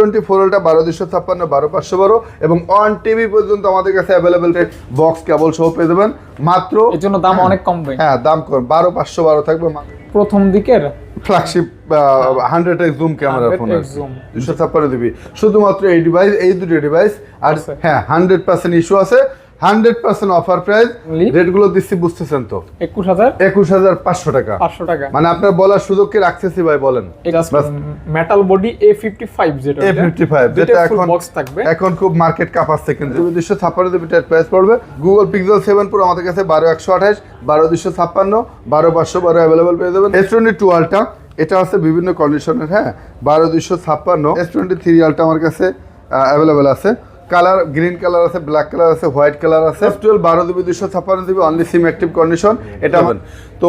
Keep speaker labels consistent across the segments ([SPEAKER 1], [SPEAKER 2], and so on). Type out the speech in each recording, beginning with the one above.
[SPEAKER 1] Twenty four ওটা বারো দুশো ছাপ্পান্ন বারো পাঁচশো বারো এবং ওয়ান টিভি পর্যন্ত আমাদের কাছে অ্যাভেলেবেল বক্স কেবল সহ পেয়ে দেবেন মাত্র
[SPEAKER 2] এর জন্য দাম অনেক কম
[SPEAKER 1] হ্যাঁ দাম কম। বারো পাঁচশো বারো থাকবে
[SPEAKER 2] প্রথম দিকের?
[SPEAKER 1] Flagship hundred X zoom camera phone. দুশো ছাপ্পান্ন দিবি শুধুমাত্র এই ডিভাইস এই দুটি ডিভাইস আর
[SPEAKER 2] আচ্ছা।
[SPEAKER 1] হ্যাঁ হান্ড্রেড পার্সেন্ট ইস্যু আছে। Hundred percent offer price? রেটগুলো দিচ্ছি বুঝতেছেন তো?
[SPEAKER 2] একুশ হাজার?
[SPEAKER 1] একুশ হাজার পাঁচশো টাকা।
[SPEAKER 2] পাঁচশো টাকা।
[SPEAKER 1] মানে আপনার বলার সুযোগ কি রাখতেছি ভাই বলেন?
[SPEAKER 2] Metal body A fifty five যেটা
[SPEAKER 1] এ ফিফটি ফাইভ
[SPEAKER 2] যেটা
[SPEAKER 1] এখন
[SPEAKER 2] বক্স থাকবে।
[SPEAKER 1] এখন খুব মার্কেট কাপাচ্ছে কিন্তু। দুশো ছাপ্পান্ন প্রাইস পড়বে গুগল পিক্সেল সেভেন প্রো আমাদের কাছে বারো একশো আঠাশ বারো দুশো ছাপ্পান্ন বারো পাঁচশো বারো অ্যাভেলেবল পেয়ে যাবেন। এস টোয়েন্টি টু আলটা এটা আছে বিভিন্ন কন্ডিশনের হ্যাঁ? বারো দুশো ছাপ্পান্ন এস টোয়েন্টি থ্রি আলটা আমার কাছে অ্যাভেলেবেল আছে। কালার গ্রিন কালার আছে ব্ল্যাক কালার আছে হোয়াইট কালার আছে। টুয়েলভ বারো দিবি দুশো ছাপ্পান্ন দিবি অনলি সিম অ্যাক্টিভ কন্ডিশন এটা হবেন তো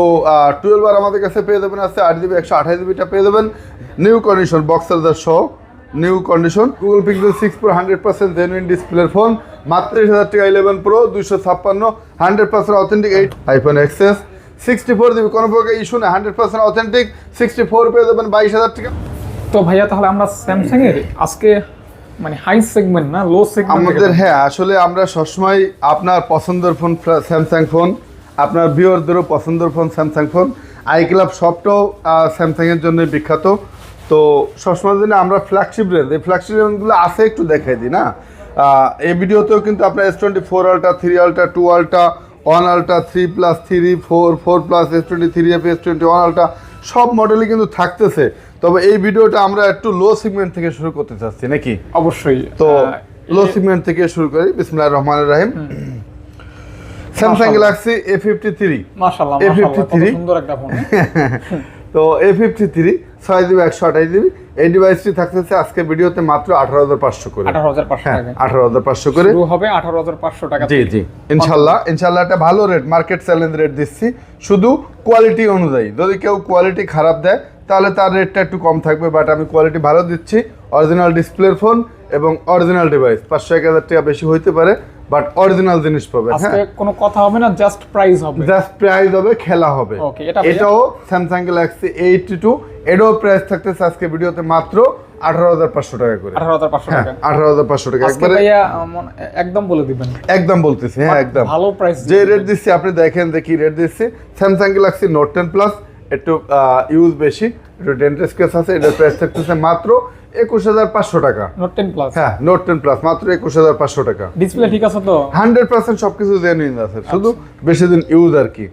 [SPEAKER 1] টুয়েলভ আর আমাদের কাছে পেয়ে দেবেন আছে আট জিবি একশো আঠাশ জিবিটা পেয়ে দেবেন নিউ কন্ডিশন বক্স চার্জার সহ new condition Google Pixel six pro hundred percent genuine ডিসপ্লের ফোন মাত্র তিরিশ হাজার টাকা ইলেভেন প্রো দুইশো ছাপ্পান্ন hundred percent authentic eight iPhone XS sixty four দিবি কোনো প্রকার ইস্যু নেই hundred percent authentic sixty four পেয়ে দেবেন বাইশ হাজার টাকা।
[SPEAKER 2] তো ভাইয়া তাহলে আমরা স্যামসাংয়ের আজকে মানে হাই সেগমেন্ট না লো সেগমেন্ট
[SPEAKER 1] আমাদের হ্যাঁ আসলে আমরা সবসময় আপনার পছন্দের ফোন স্যামসাং ফোন আপনার ভিওরদেরও পছন্দের ফোন স্যামসাং ফোন আই ক্লাব সবটাও স্যামসাংয়ের জন্য বিখ্যাত। তো সবসময় জন্য আমরা ফ্ল্যাগশিপ রেঞ্জ এই ফ্ল্যাগশিপ রেঞ্জগুলো আছে একটু দেখাই দিই না? এই ভিডিওতেও কিন্তু আপনার S twenty four ultra three ultra two ultra one ultra three plus three four four plus S twenty three F S twenty one ultra সব মডেলই কিন্তু থাকতেছে। তবে এই ভিডিওটা আমরা একটু লো সেগমেন্ট থেকে শুরু করতে চাচ্ছি নাকি?
[SPEAKER 2] অবশ্যই।
[SPEAKER 1] তো লো সেগমেন্ট থেকে শুরু করি। বিসমুল্লাহ রহমান রাহিম। Samsung Galaxy A fifty three
[SPEAKER 2] মাশাআল্লাহ
[SPEAKER 1] A53
[SPEAKER 2] মাশাআল্লাহ কত সুন্দর একটা ফোন
[SPEAKER 1] তো এ ফিফটি থ্রি ছয় জিবি একশো আঠাশ জিবি এই ডিভাইসটি থাকতেছে আজকে ভিডিওতে মাত্র আঠারো হাজার পাঁচশো করে।
[SPEAKER 2] আঠারো হাজার পাঁচশো
[SPEAKER 1] হ্যাঁ আঠারো হাজার পাঁচশো করে।
[SPEAKER 2] হবে আঠারো হাজার পাঁচশো টাকা
[SPEAKER 1] জি জি। ইনশাল্লাহ ইনশাল্লাহ একটা ভালো রেট মার্কেট চ্যালেঞ্জ রেট দিচ্ছি। শুধু কোয়ালিটি অনুযায়ী। যদি কেউ কোয়ালিটি খারাপ দেয় তাহলে তার রেটটা একটু কম থাকবে বাট আমি কোয়ালিটি ভালো দিচ্ছি। অরিজিনাল ডিসপ্লের ফোন এবং অরিজিনাল ডিভাইস পাঁচশো এক হাজার টাকা বেশি হইতে পারে বাট অরিজিনাল জিনিস পাবে হ্যাঁ?
[SPEAKER 2] কোনো কথা হবে না জাস্ট প্রাইস হবে।
[SPEAKER 1] জাস্ট প্রাইস হবে খেলা হবে। এটাও স্যামসাং গ্যালাক্সি এইটটি টু এটাও প্রাইস থাকতেছে আজকে ভিডিওতে মাত্র আঠারো হাজার পাঁচশো টাকা করে।
[SPEAKER 2] আঠারো হাজার পাঁচশো
[SPEAKER 1] হ্যাঁ
[SPEAKER 2] টাকা।
[SPEAKER 1] আঠারো হাজার পাঁচশো টাকা। একবারে
[SPEAKER 2] একদম বলে দিবেন।
[SPEAKER 1] একদম বলতেছি হ্যাঁ একদম।
[SPEAKER 2] ভালো প্রাইস
[SPEAKER 1] যে রেট দিচ্ছি আপনি দেখেন যে কি রেট দিচ্ছি। Samsung Galaxy Note ten plus একটু ইউজ বেশি একটু ডেন্টাল কেস আছে এটার প্রাইস থাকতেছে মাত্র একুশ হাজার পাঁচশো টাকা।
[SPEAKER 2] নোট টেন প্লাস
[SPEAKER 1] হ্যাঁ নোট টেন প্লাস মাত্র একুশ হাজার পাঁচশো টাকা।
[SPEAKER 2] ডিসপ্লে ঠিক আছে তো?
[SPEAKER 1] হান্ড্রেড পার্সেন্ট সবকিছু জেনুইন আছে শুধু বেশি দিন ইউজ আর কি।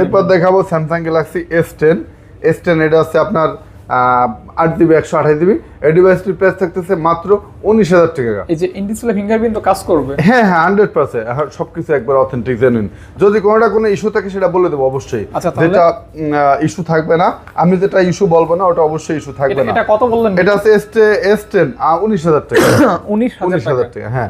[SPEAKER 1] এরপর দেখাবো Samsung Galaxy S ten S ten এটা হচ্ছে আপনার আহ, আট জিবি একশো আঠাশ জিবি এই ডিভাইসটির প্রাইস থাকতেছে মাত্র উনিশ হাজার টাকা।
[SPEAKER 2] এই যে ইন ডিসপ্লে ফিঙ্গারপ্রিন্ট তো কাজ করবে।
[SPEAKER 1] হ্যাঁ হ্যাঁ হান্ড্রেড পার্সেন্ট সবকিছু একবার অথেন্টিক জেনুইন যদি কোনোটা কোনো ইস্যু থাকে সেটা বলে দেবো অবশ্যই।
[SPEAKER 2] আচ্ছা,
[SPEAKER 1] যেটা ইস্যু থাকবে না। আমি যেটা ইস্যু বলব না ওটা অবশ্যই ইস্যু থাকবে না।
[SPEAKER 2] এটা কত বললেন?
[SPEAKER 1] এটা হচ্ছে এস এস টেন উনিশ হাজার টাকা।
[SPEAKER 2] উনিশ
[SPEAKER 1] উনিশ
[SPEAKER 2] হাজার টাকা।
[SPEAKER 1] হ্যাঁ।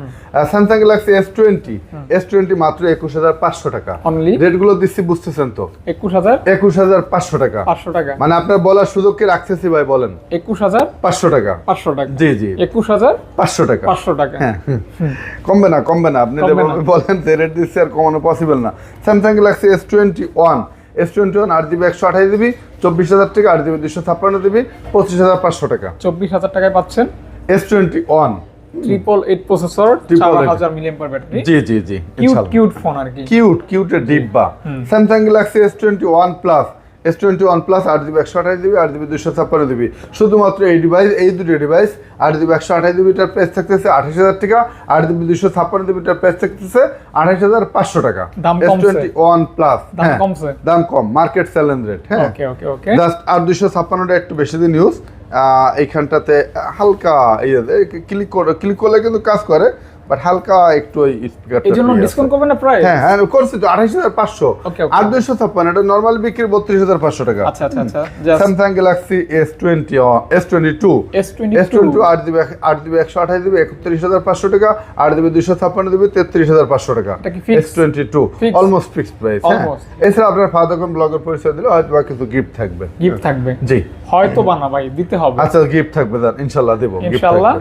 [SPEAKER 1] Samsung Galaxy S twenty S twenty মাত্র একুশ হাজার পাঁচশো টাকা।
[SPEAKER 2] অনলি
[SPEAKER 1] রেটগুলো দিচ্ছি বুঝতেছেন তো?
[SPEAKER 2] একুশ হাজার?
[SPEAKER 1] একুশ হাজার পাঁচশো টাকা।
[SPEAKER 2] পাঁচশো টাকা।
[SPEAKER 1] মানে আপনার বলার সুযোগ কি রাখতেছি ভাই বলেন।
[SPEAKER 2] একুশ হাজার
[SPEAKER 1] পাঁচশো টাকা।
[SPEAKER 2] পাঁচশো টাকা।
[SPEAKER 1] জি জি।
[SPEAKER 2] একুশ হাজার
[SPEAKER 1] পাঁচশো টাকা।
[SPEAKER 2] পাঁচশো টাকা।
[SPEAKER 1] হ্যাঁ কমবে না কমবে না। আপনি। বলেন যে রেট দিচ্ছে আর কমানো পসিবল না। Samsung Galaxy S twenty one S twenty one আট জিবি একশো আঠাশ জিবি চব্বিশ হাজার টাকা আট জিবি দুশো ছাপ্পান্ন জিবি পঁচিশ হাজার পাঁচশো টাকা।
[SPEAKER 2] চব্বিশ হাজার টাকায় পাচ্ছেন
[SPEAKER 1] S twenty one
[SPEAKER 2] triple eight processor চার হাজার মিলিয়ন পার ব্যাটারি
[SPEAKER 1] জি জি জি
[SPEAKER 2] কিউট কিউট ফোন আর কি।
[SPEAKER 1] কিউট কিউটের ডিব্বা। Samsung Galaxy S twenty one plus S twenty one plus আট জিবি একশো আঠাশ জিবি আট জিবি দুশো ছাপ্পান্ন জিবি শুধুমাত্র এই ডিভাইস এই দুটো ডিভাইস আট জিবি একশো আঠাশ জিবিটার প্রাইস থাকতেছে আঠাশ হাজার টাকা আট জিবি দুশো ছাপ্পান্ন জিবিটার প্রাইস থাকতেছে আঠাশ হাজার পাঁচশো টাকা। এস টোয়েন্টি ওয়ান প্লাস
[SPEAKER 2] দাম
[SPEAKER 1] দাম কম মার্কেট চ্যালেঞ্জ রেট হ্যাঁ। জাস্ট আর দুশো ছাপ্পান্নটা একটু বেশি দিন ইউজ এইখানটাতে হালকা ইয়ে ক্লিক করে ক্লিক করলে কিন্তু কাজ করে। বাট হালকা একটু ওই স্পিকারটা
[SPEAKER 2] এই জন্য ডিসকাউন্ট করবেন না প্রায়
[SPEAKER 1] হ্যাঁ হ্যাঁ করছি তো আঠাইশ হাজার পাঁচশো।
[SPEAKER 2] Okay, okay.
[SPEAKER 1] আর দুইশো ছাপ্পান্ন এটা নর্মাল বিক্রি বত্রিশ হাজার পাঁচশো টাকা।
[SPEAKER 2] আচ্ছা আচ্ছা আচ্ছা just
[SPEAKER 1] Samsung Galaxy S twenty S twenty two S
[SPEAKER 2] S22
[SPEAKER 1] twenty আট জিবি আট জিবি একশো আঠাশ জিবি একত্রিশ হাজার পাঁচশো টাকা আট জিবি দুইশো ছাপ্পান্ন জিবি তেত্রিশ হাজার পাঁচশো টাকা।
[SPEAKER 2] এটা কি fixed?
[SPEAKER 1] S twenty two
[SPEAKER 2] Fixed?
[SPEAKER 1] Almost fixed price হ্যাঁ. এছাড়া আপনার ব্লগের পরিচয় দিলে হয়তো বা কিছু গিফট থাকবে।
[SPEAKER 2] গিফট থাকবে।
[SPEAKER 1] জি।
[SPEAKER 2] হয়তো বা না ভাই দিতে হবে।
[SPEAKER 1] আচ্ছা গিফট থাকবে দান ইনশাল্লাহ দেবো
[SPEAKER 2] ইনশাআল্লাহ।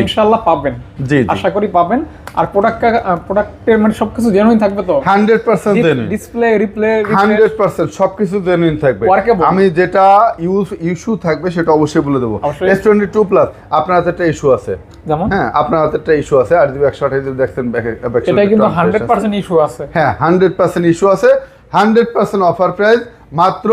[SPEAKER 2] ইনশাআল্লাহ পাবেন।
[SPEAKER 1] জি
[SPEAKER 2] আশা করি পাবেন। আর প্রোডাক্ট প্রোডাক্টের মানে সবকিছু জেনুইন থাকবে তো?
[SPEAKER 1] Hundred percent genuine
[SPEAKER 2] display replay
[SPEAKER 1] hundred percent সবকিছু জেনুইন থাকবে। আমি যেটা ইউজ ইস্যু থাকবে সেটা অবশ্যই বলে দেবো।
[SPEAKER 2] অবশ্যই।
[SPEAKER 1] এস টোয়েন্টি টু প্লাস আপনার হাতে একটা ইস্যু আছে।
[SPEAKER 2] যেমন?
[SPEAKER 1] হ্যাঁ আপনার হাতে একটা ইস্যু আছে। আর যদি একশো আঠাশ দেখছেন back- back
[SPEAKER 2] এটা কিন্তু
[SPEAKER 1] একটা
[SPEAKER 2] হান্ড্রেড
[SPEAKER 1] আছে।
[SPEAKER 2] পার্সেন্ট ইস্যু আছে।
[SPEAKER 1] হ্যাঁ হান্ড্রেড পার্সেন্ট ইস্যু আছে। হান্ড্রেড পার্সেন্ট অফার প্রাইস মাত্র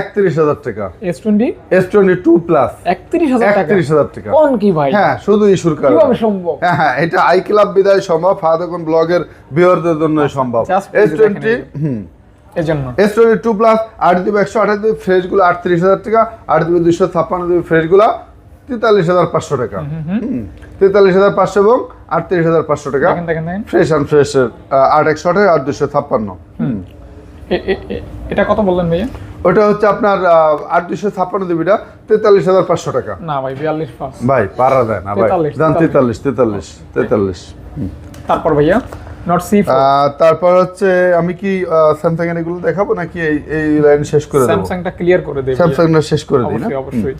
[SPEAKER 1] একত্রিশ হাজার টাকা।
[SPEAKER 2] S twenty
[SPEAKER 1] S twenty two plus
[SPEAKER 2] একত্রিশ হাজার টাকা?
[SPEAKER 1] একত্রিশ হাজার টাকা।
[SPEAKER 2] কোন কি ভাই?
[SPEAKER 1] হ্যাঁ শুধু ইস্যুর কারণে।
[SPEAKER 2] সম্ভব?
[SPEAKER 1] হ্যাঁ হ্যাঁ এটা আই ক্লাব বিদায় সম্ভব ফাদাকন ব্লগের ভিউয়ারদের জন্য সম্ভব। এস টোয়েন্টি হুম।
[SPEAKER 2] এই
[SPEAKER 1] এস টোয়েন্টি টু প্লাস আট দিবে একশো আঠাশ ফ্রেশগুলো আটত্রিশ হাজার টাকা আট দিবে দুশো ছাপ্পান্ন ফ্রেশগুলো তেতাল্লিশ হাজার পাঁচশো টাকা। তেতাল্লিশ হাজার পাঁচশো এবং আটত্রিশ হাজার পাঁচশো টাকা। ফ্রেশ অ্যান্ড ফ্রেশের আট একশো আঠাশ আট দুশো ছাপ্পান্ন।
[SPEAKER 2] এটা কত বললেন ভাইয়া?
[SPEAKER 1] ওটা হচ্ছে আপনার আট দুশো ছাপ্পান্ন দিবিটা তেতাল্লিশ হাজার পাঁচশো টাকা।
[SPEAKER 2] না ভাই বিয়াল্লিশ
[SPEAKER 1] ভাই পারা দেয় না ভাই।
[SPEAKER 2] 43,
[SPEAKER 1] যান তেতাল্লিশ। তেতাল্লিশ তেতাল্লিশ
[SPEAKER 2] তারপর ভাইয়া নট সি
[SPEAKER 1] তারপর হচ্ছে আমি কি স্যামসাং এর এগুলো দেখাবো নাকি এই এই লাইন শেষ করে দেবো?
[SPEAKER 2] স্যামসাংটা ক্লিয়ার করে দেবে
[SPEAKER 1] স্যামসাংটা শেষ করে দিই না?
[SPEAKER 2] অবশ্যই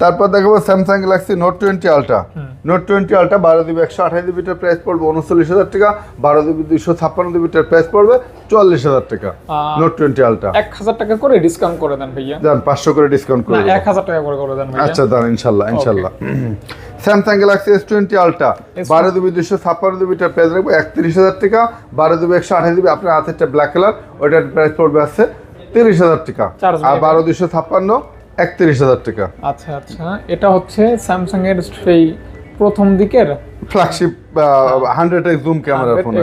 [SPEAKER 1] তারপর দেখাবো Samsung Galaxy Note twenty ultra Note twenty ultra বারো দিবি একশো আঠাশ জিবিটার প্রাইস পড়বে উনচল্লিশ হাজার টাকা। বারো দিবি দুইশো ছাপ্পান্ন জিবিটার প্রাইস পড়বে চুয়াল্লিশ হাজার টাকা। নোট টোয়েন্টি আলট্রা
[SPEAKER 2] এক হাজার টাকা করে ডিসকাউন্ট করে দেন ভাইয়া।
[SPEAKER 1] যান পাঁচশো করে ডিসকাউন্ট করে
[SPEAKER 2] এক হাজার টাকা করে করে দেন
[SPEAKER 1] আচ্ছা দাঁড়ান ইনশাল্লাহ ইনশাল্লাহ। Samsung Galaxy S twenty ultra বারো জিবি দুশো ছাপ্পান্ন জিবিটার প্রাইস রাখব একত্রিশ হাজার টাকা। বারো জিবি একশো আঠাশ জিবি আপনার হাতেরটা ব্ল্যাক কালার ওইটার প্রাইস পড়বে আছে তিরিশ হাজার টাকা। আর। বারো দুশো ছাপ্পান্ন একত্রিশ হাজার টাকা।
[SPEAKER 2] আচ্ছা আচ্ছা। এটা হচ্ছে স্যামসাং এর সেই প্রথম দিকের
[SPEAKER 1] flagship hundred X zoom camera phone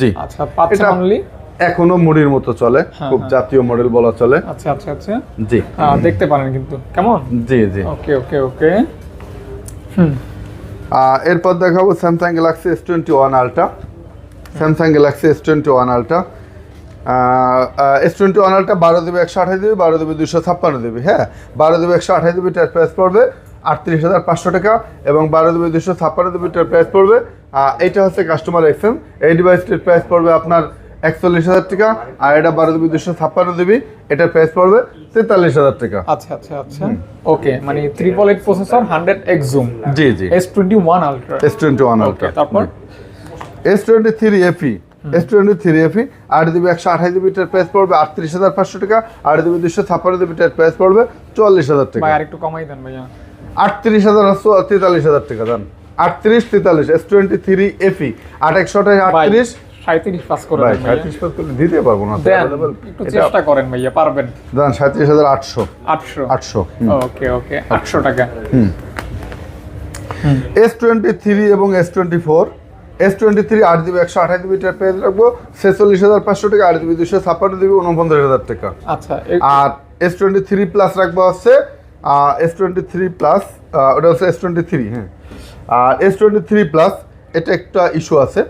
[SPEAKER 1] জি।
[SPEAKER 2] আচ্ছা পাচ্ছেন
[SPEAKER 1] এটা-
[SPEAKER 2] অনলি
[SPEAKER 1] এখনও মুড়ির মতো চলে
[SPEAKER 2] হ্যাঁ,
[SPEAKER 1] খুব
[SPEAKER 2] হ্যাঁ।
[SPEAKER 1] জাতীয় মডেল বলা চলে।
[SPEAKER 2] আচ্ছা আচ্ছা আচ্ছা।
[SPEAKER 1] জি।
[SPEAKER 2] দেখতে পারেন কিন্তু। কেমন?
[SPEAKER 1] জি জি।
[SPEAKER 2] ওকে ওকে ওকে। হুম।
[SPEAKER 1] এরপর দেখাবো Samsung Galaxy S twenty one ultra Samsung Galaxy S twenty one ultra S twenty one বারো দেবে একশো আঠাশ দেবে বারো দেবে দুশো ছাপ্পান্ন দেবে হ্যাঁ? বারো দেবে একশো আঠাশ দেবে এটার প্রাইস পড়বে আটত্রিশ হাজার পাঁচশো টাকা এবং বারো দেবে দুশো ছাপ্পান্ন দেবে এটার প্রাইস পড়বে এইটা হচ্ছে কাস্টমার এক্সচেঞ্জ এই ডিভাইসটির প্রাইস পড়বে আপনার একচল্লিশ হাজার টাকা আর এটা বারো দেবে দুশো ছাপ্পান্ন দেবি এটার প্রাইস পড়বে তেতাল্লিশ হাজার টাকা।
[SPEAKER 2] আচ্ছা আচ্ছা আচ্ছা। ওকে মানে triple eight processor hundred X zoom
[SPEAKER 1] জি জি।
[SPEAKER 2] S twenty one ultra
[SPEAKER 1] S twenty one ultra
[SPEAKER 2] তারপর?
[SPEAKER 1] S twenty three FE S twenty three FE আট জিবি একশো আঠাশ জিবিটার প্রাইস পড়বে আটত্রিশ হাজার পাঁচশো টাকা আট জিবি দুশো ছাপ্পান্ন জিবিটার প্রাইস পড়বে চুয়াল্লিশ হাজার টাকা।
[SPEAKER 2] আর একটু কমাই দেন ভাইয়া।
[SPEAKER 1] আটত্রিশ হাজার তেতাল্লিশ হাজার টাকা দাম আটত্রিশ তেতাল্লিশ এস টোয়েন্টি থ্রি এফি আট একশো আঠাশ আটত্রিশ।
[SPEAKER 2] সাঁত্রিশ পাস করে
[SPEAKER 1] ভাই সাঁত্রিশ পাঁচ করলে দিতে পারব না
[SPEAKER 2] একটু চেষ্টা করেন ভাইয়া পারবেন।
[SPEAKER 1] সাঁত্রিশ হাজার আটশো।
[SPEAKER 2] আটশো।
[SPEAKER 1] আটশো
[SPEAKER 2] ওকে ওকে আটশো টাকা।
[SPEAKER 1] এস টোয়েন্টি থ্রি এবং S twenty four S twenty three আট জিবি একশো আঠাশ জিবি টাকা পেজ রাখব ছেচল্লিশ হাজার পাঁচশো টাকা আট জিবি দুশো ছাপ্পান্ন জিবি উনপঞ্চাশ হাজার টাকা।
[SPEAKER 2] আচ্ছা
[SPEAKER 1] আর এস টোয়েন্টি থ্রি প্লাস রাখব হচ্ছে এস টোয়েন্টি থ্রি প্লাস ওটা হচ্ছে এস টোয়েন্টি থ্রি হ্যাঁ। আর এস টোয়েন্টি থ্রি প্লাস এটা একটা ইস্যু আছে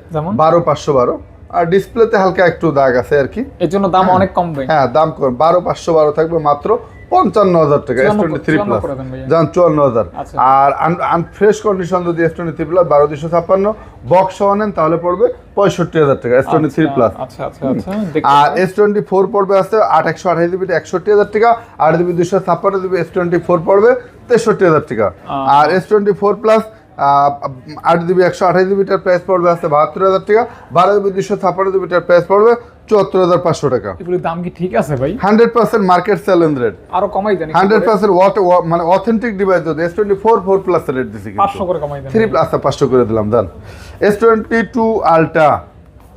[SPEAKER 1] বারো পাঁচশো বারো। আর ডিসপ্লেতে হালকা একটু দাগ আছে আর কি।
[SPEAKER 2] এর জন্য দাম অনেক কমবে
[SPEAKER 1] হ্যাঁ দাম কম। বারো পাঁচশো বারো থাকবে মাত্র পঞ্চান্ন হাজার টাকা এস টোয়েন্টি থ্রি প্লাস। যান চুয়ান্ন হাজার
[SPEAKER 2] আচ্ছা।
[SPEAKER 1] আর ফ্রেশ কন্ডিশন যদি এস টোয়েন্টি থ্রি প্লাস বারো দুশো ছাপ্পান্ন। বক্স সহ নেন তাহলে পড়বে পঁয়ষট্টি হাজার টাকা এস টোয়েন্টি থ্রি প্লাস
[SPEAKER 2] আচ্ছা আচ্ছা আচ্ছা
[SPEAKER 1] আর। এস টোয়েন্টি ফোর পড়বে আছে আট একশো আঠাশ জিবি একষট্টি হাজার টাকা। আট জিবি দুশো ছাপ্পান্ন জিবি এস টোয়েন্টি ফোর পড়বে তেষট্টি হাজার টাকা আর এস টোয়েন্টি ফোর প্লাস আট জিবি একশো আঠাশ জিবিটার প্রাইস পড়বে আছে বাহাত্তর হাজার টাকা। বারো জিবি দুশো ছাপ্পান্ন জিবিটার প্রাইস পড়বে চুয়াত্তর হাজার পাঁচশো টাকা।
[SPEAKER 2] এগুলির দাম কি ঠিক আছে ভাই?
[SPEAKER 1] Hundred percent market challenge rate
[SPEAKER 2] আরও কমাই দেন
[SPEAKER 1] হান্ড্রেড। পার্সেন্ট মানে অথেন্টিক ডিভাইস যদি S twenty four four plus rate দিছি
[SPEAKER 2] পাঁচশো করে কমাই দেন।
[SPEAKER 1] থ্রি প্লাস পাঁচশো করে দিলাম দান S twenty two ultra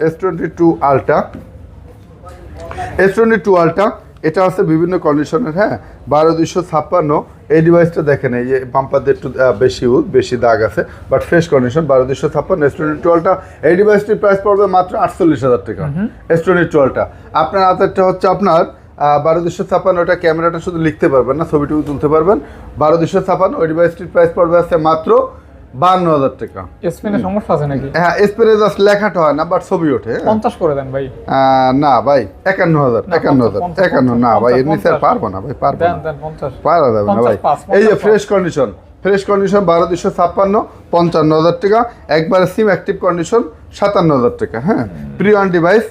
[SPEAKER 1] S twenty two ultra S twenty two ultra এটা আছে বিভিন্ন কন্ডিশনের হ্যাঁ? বারো দুশো ছাপ্পান্ন এই ডিভাইসটা দেখেন এই যে পাম্পারদের একটু বেশি উদ বেশি দাগ আছে বাট ফ্রেশ কন্ডিশন বারো দুশো ছাপ্পান্ন এস টোয়েলটা টুয়েলভটা এই ডিভাইসটির প্রাইস পড়বে মাত্র আটচল্লিশ হাজার টাকা এস টোয়েলটা টুয়েলভটা আপনার হাতেরটা হচ্ছে আপনার বারো দুশো ছাপ্পান্ন ওটা ক্যামেরাটা শুধু লিখতে পারবেন না ছবিটুকু তুলতে পারবেন। বারো দুশো ছাপ্পান্ন ওই ডিভাইসটির প্রাইস পড়বে আছে মাত্র বান্ন হাজার টাকা।
[SPEAKER 2] স্পেনে সমস্যা আছে নাকি?
[SPEAKER 1] হ্যাঁ স্প্রে জাস্ট লেখাটা হয় না বাট ছবি ওঠে হ্যাঁ।
[SPEAKER 2] পঞ্চাশ করে দেন ভাই।
[SPEAKER 1] না ভাই একান্ন হাজার একান্ন হাজার। একান্ন না ভাই এর নিচে পারব না ভাই পারব না। পারা যাবে না ভাই। এই যে ফ্রেশ কন্ডিশন ফ্রেশ কন্ডিশন বারো দুশো ছাপ্পান্ন পঞ্চান্ন হাজার টাকা। একবারে সিম অ্যাক্টিভ কন্ডিশন সাতান্ন হাজার টাকা হ্যাঁ। প্রি অন ডিভাইস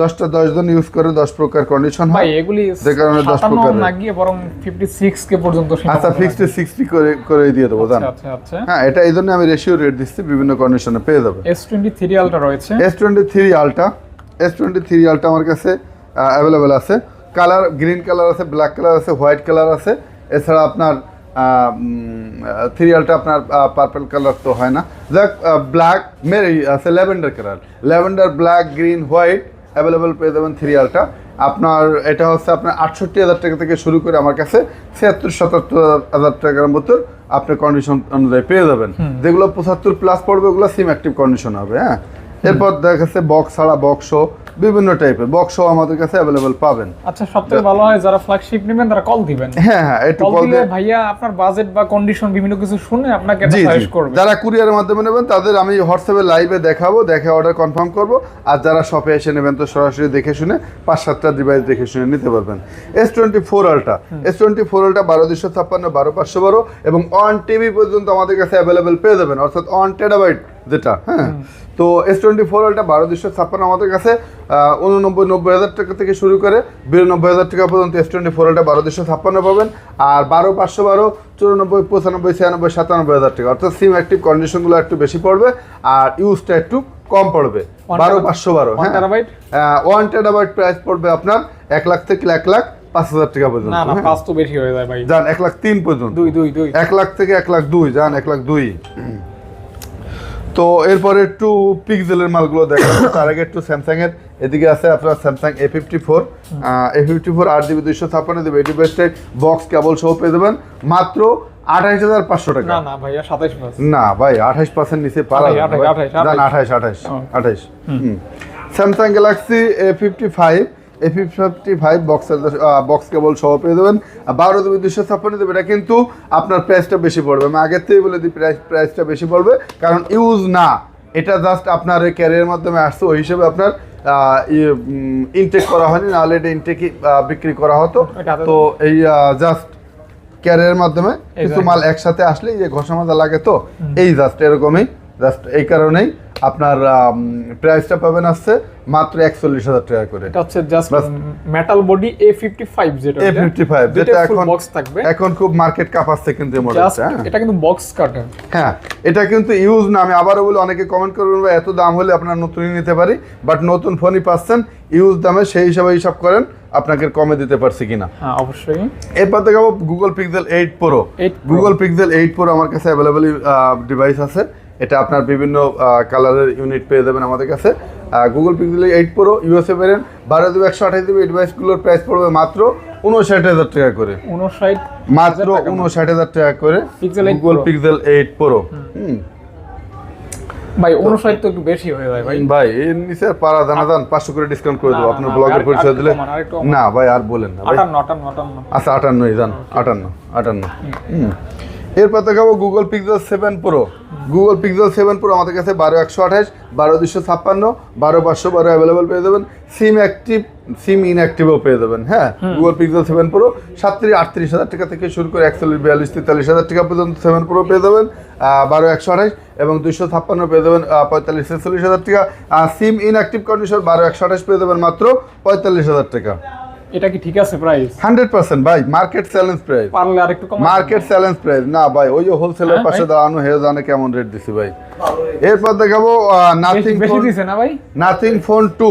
[SPEAKER 1] দশটা দশ জন ইউজ করে দশ প্রকার কন্ডিশন হয়।
[SPEAKER 2] এগুলি
[SPEAKER 1] যে কারণে দশ প্রকারের।
[SPEAKER 2] না গিয়ে বরং ফিফটি সিক্স কে পর্যন্ত
[SPEAKER 1] আচ্ছা
[SPEAKER 2] রাখা।
[SPEAKER 1] ফিক্সড সিক্সটি করে করে দিয়ে দেবো জান।
[SPEAKER 2] আচ্ছা আচ্ছা
[SPEAKER 1] হ্যাঁ এটা এই জন্য আমি রেশিও রেট দিচ্ছি বিভিন্ন কন্ডিশনে পেয়ে যাবে।
[SPEAKER 2] এস টোয়েন্টি থ্রি আলটা রয়েছে।
[SPEAKER 1] S twenty three ultra S twenty three ultra আমার কাছে অ্যাভেলেবেল আছে। কালার গ্রিন কালার আছে ব্ল্যাক কালার আছে হোয়াইট কালার আছে। এছাড়া আপনার থ্রি আলটা আপনার পার্পল কালার তো হয় না। যাক ব্ল্যাক মেরি আছে lavender colour lavender black green white available পেয়ে যাবেন থ্রি আলটা আপনার এটা হচ্ছে আপনার আটষট্টি হাজার টাকা থেকে শুরু করে আমার কাছে ছিয়াত্তর সাতাত্তর হাজার টাকার মতো আপনি কন্ডিশন অনুযায়ী পেয়ে যাবেন। যেগুলো পঁচাত্তর প্লাস পড়বে ওগুলো সিম অ্যাক্টিভ কন্ডিশন হবে হ্যাঁ? এরপর দেখা যাচ্ছে বক্স ছাড়া বক্সও বিভিন্ন টাইপের বক্সও আমাদের কাছে অ্যাভেলেবেল পাবেন।
[SPEAKER 2] আচ্ছা সবথেকে ভালো হয় যারা ফ্ল্যাগশিপ নেবেন তারা কল দিবেন।
[SPEAKER 1] হ্যাঁ হ্যাঁ একটু
[SPEAKER 2] কল দিলে ভাইয়া আপনার বাজেট বা কন্ডিশন বিভিন্ন কিছু শুনে আপনাকে সাজেস্ট করবে।
[SPEAKER 1] যারা কুরিয়ারের মাধ্যমে নেবেন তাদের আমি হোয়াটসঅ্যাপে লাইভে দেখাবো দেখে অর্ডার কনফার্ম করব। আর যারা শপে এসে নেবেন তো সরাসরি দেখে শুনে পাঁচ সাতটা ডিভাইস দেখে শুনে নিতে পারবেন। S twenty four ultra S twenty four ultra বারো দুশো ছাপ্পান্ন বারো পাঁচশো বারো এবং অন টিভি পর্যন্ত আমাদের কাছে অ্যাভেলেবেল পেয়ে যাবেন। অর্থাৎ অন টেরাবাইট যেটা হ্যাঁ? তো এস টোয়েন্টি ফোর আলটা বারো দুশো ছাপ্পান্ন আমাদের কাছে উননব্বই নব্বই হাজার টাকা থেকে শুরু করে বিরানব্বই হাজার টাকা পর্যন্ত এস টোয়েন্টি ফোর আলটা বারো দুশো ছাপ্পান্ন পাবেন। আর বারো পাঁচশো বারো চুরানব্বই পঁচানব্বই ছিয়ানব্বই সাতানব্বই হাজার টাকা। অর্থাৎ সিম অ্যাক্টিভ কন্ডিশনগুলো একটু বেশি পড়বে আর ইউজটা একটু কম পড়বে। বারো পাঁচশো বারো হ্যাঁ? ওয়ান টেরাবাইট প্রাইস পড়বে আপনার এক লাখ থেকে এক লাখ পাঁচ হাজার টাকা পর্যন্ত
[SPEAKER 2] না না
[SPEAKER 1] হ্যাঁ।
[SPEAKER 2] পাঁচ তো বেশি হয়ে যায় ভাই।
[SPEAKER 1] যান এক লাখ তিন পর্যন্ত।
[SPEAKER 2] দুই দুই দুই।
[SPEAKER 1] এক লাখ থেকে এক লাখ দুই যান এক লাখ দুই। তো এরপরে একটু পিক্সেলের মালগুলো দেখাবো। তার আগে একটু স্যামসাং এর এদিকে আছে আপনার Samsung A fifty four A fifty four আট জিবি দুইশো ছাপ্পান্ন জিবি এই ডিভাইসটাই বক্স কেবল সহ পেয়ে দেবেন মাত্র আঠাইশ হাজার পাঁচশো টাকা।
[SPEAKER 2] না না ভাইয়া সাতাইশ
[SPEAKER 1] না ভাই আঠাইশ পার্সেন্ট নিচে পারা
[SPEAKER 2] আঠাইশ। আঠাইশ, আঠাইশ।
[SPEAKER 1] আঠাইশ। Samsung Galaxy A fifty five A fifty five বক্সের বক্স কেবল সহ পেয়ে দেবেন বারো দেবে দুশো ছাপ্পান্ন দেবে। এটা কিন্তু আপনার প্রাইসটা বেশি পড়বে। আমি আগের থেকে বলে দিই প্রাইস প্রাইসটা বেশি পড়বে। কারণ ইউজ না। এটা জাস্ট আপনার ক্যারিয়ার মাধ্যমে আসছে। ওই হিসেবে আপনার ইনটেক করা হয়নি। নাহলে এটা ইনটেকই বিক্রি করা হতো। তো এই জাস্ট ক্যারিয়ার মাধ্যমে কিছু মাল একসাথে আসলে এই যে ঘষা মাজা লাগে তো এই জাস্ট এরকমই জাস্ট এই কারণেই আপনার প্রাইসটা পাবেন আসছে মাত্র একচল্লিশ হাজার টাকা করে।
[SPEAKER 2] হচ্ছে just metal body A fifty five যেটা
[SPEAKER 1] এ ফিফটি ফাইভ যেটা এখন
[SPEAKER 2] বক্স থাকবে।
[SPEAKER 1] এখন খুব মার্কেট কাপাচ্ছে কিন্তু হ্যাঁ।
[SPEAKER 2] এটা কিন্তু বক্স কাটার
[SPEAKER 1] হ্যাঁ এটা কিন্তু ইউজ না আমি আবারও বলি অনেকে কমেন্ট করবেন ভাই এত দাম হলে আপনার নতুনই নিতে পারি? বাট নতুন ফোনই পাচ্ছেন ইউজ দামে সেই হিসাবে হিসাব করেন আপনাকে কমে দিতে পারছি কিনা।
[SPEAKER 2] হ্যাঁ অবশ্যই।
[SPEAKER 1] এরপর দেখাবো Google Pixel eight pro
[SPEAKER 2] 8 Pro।
[SPEAKER 1] Google Pixel eight pro আমার কাছে অ্যাভেলেবল ডিভাইস আছে। এটা আপনার বিভিন্ন কালারের ইউনিট পেয়ে যাবেন আমাদের কাছে। Google Pixel eight pro USA variant বারো দুই একশো আঠাশ এই ডিভাইসগুলোর প্রাইস পড়বে মাত্র উনষাট হাজার টাকা করে।
[SPEAKER 2] উনষাট
[SPEAKER 1] মাত্র উনষাট হাজার টাকা করে
[SPEAKER 2] Pixel 8
[SPEAKER 1] Google. Pixel eight pro hmm.
[SPEAKER 2] ভাই উনষাট তো একটু বেশি হয়ে যায় ভাই।
[SPEAKER 1] ভাই এর নিচে আর পারা জানা যান পাঁচশো করে ডিসকাউন্ট করে দেবো। আপনার
[SPEAKER 2] না,
[SPEAKER 1] ব্লগের পরিচয় দিলে ভাই আর বলেন না
[SPEAKER 2] আটান্ন আটান্ন আটান্ন।
[SPEAKER 1] আচ্ছা আটান্নই যান আটান্ন আটান্ন। এরপর দেখাবো Google Pixel seven pro Google Pixel seven pro আমাদের কাছে বারো একশো আঠাশ বারো দুশো ছাপ্পান্ন বারো পাঁচশো বারো অ্যাভেলেবেল পেয়ে যাবেন। সিম অ্যাক্টিভ সিম ইনঅ্যাক্টিভও পেয়ে যাবেন হ্যাঁ? গুগল পিক্সেল সেভেন প্রো সাতত্রিশ আটত্রিশ হাজার টাকা থেকে শুরু করে একচল্লিশ বিয়াল্লিশ তেতাল্লিশ হাজার টাকা পর্যন্ত সেভেন প্রো পেয়ে যাবেন। বারো একশো আঠাশ এবং দুশো ছাপ্পান্ন পেয়ে যাবেন পঁয়তাল্লিশ ছেচল্লিশ হাজার টাকা। সিম ইনঅ্যাক্টিভ কন্ডিশন বারো একশো আঠাশ পেয়ে যাবেন মাত্র পঁয়তাল্লিশ হাজার টাকা।
[SPEAKER 2] এটা কি ঠিক আছে প্রাইস
[SPEAKER 1] হান্ড্রেড পার্সেন্ট ভাই মার্কেট চ্যালেঞ্জ প্রাইস
[SPEAKER 2] পারলে আরেকটু কম
[SPEAKER 1] মার্কেট চ্যালেঞ্জ প্রাইস না ভাই ওই যে হোলসেলের
[SPEAKER 2] হ্যাঁ,
[SPEAKER 1] পাশে দাঁড়ানো হে জানে কেমন রেট দিছি ভাই। এরপর দেখাবো নাথিং
[SPEAKER 2] বেশি দিছে না ভাই?
[SPEAKER 1] Nothing phone two